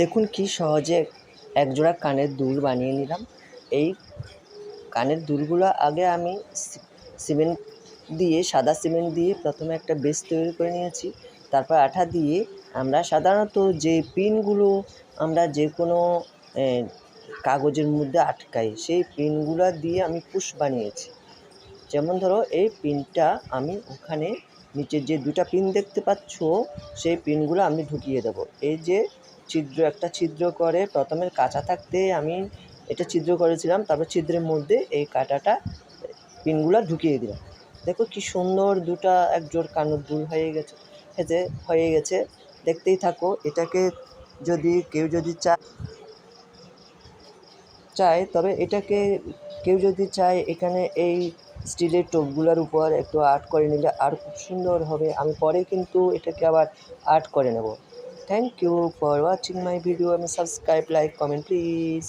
দেখুন কি সহজে একজোড়া কানের দুল বানিয়ে নিলাম। এই কানের দুলগুলো আগে আমি সিমেন্ট দিয়ে, সাদা সিমেন্ট দিয়ে প্রথমে একটা বেস তৈরি করে নিয়েছি। তারপর আঠা দিয়ে আমরা সাধারণত যে পিনগুলো আমরা যে কোনো কাগজের মধ্যে আটকাই, সেই পিনগুলো দিয়ে আমি পুশ বানিয়েছি। যেমন ধরো, এই পিনটা আমি ওখানে নিচের যে দুটা পিন দেখতে পাচ্ছ, সেই পিনগুলো আমি ঢুকিয়ে দেবো। এই যে ছিদ্র, একটা ছিদ্র করে প্রথমে কাঁচা থাকতে আমি এটা ছিদ্র করেছিলাম, তারপর ছিদ্রের মধ্যে এই কাঁটাটা, পিনগুলো ঢুকিয়ে দিলাম। দেখো কি সুন্দর দুটা এক জোড় কানের দুল হয়ে গেছে এতে হয়ে গেছে। দেখতেই থাকো, এটাকে যদি কেউ যদি চায় চায়, তবে এটাকে কেউ যদি চায়, এখানে এই স্টিলের টোপগুলোর উপর একটু আর্ট করে নিলে আর খুব সুন্দর হবে। আমি পরে কিন্তু এটাকে আবার আর্ট করে নেব। Thank you for watching my video আমি সাবস্ক্রাইব লাইক কমেন্ট প্লিজ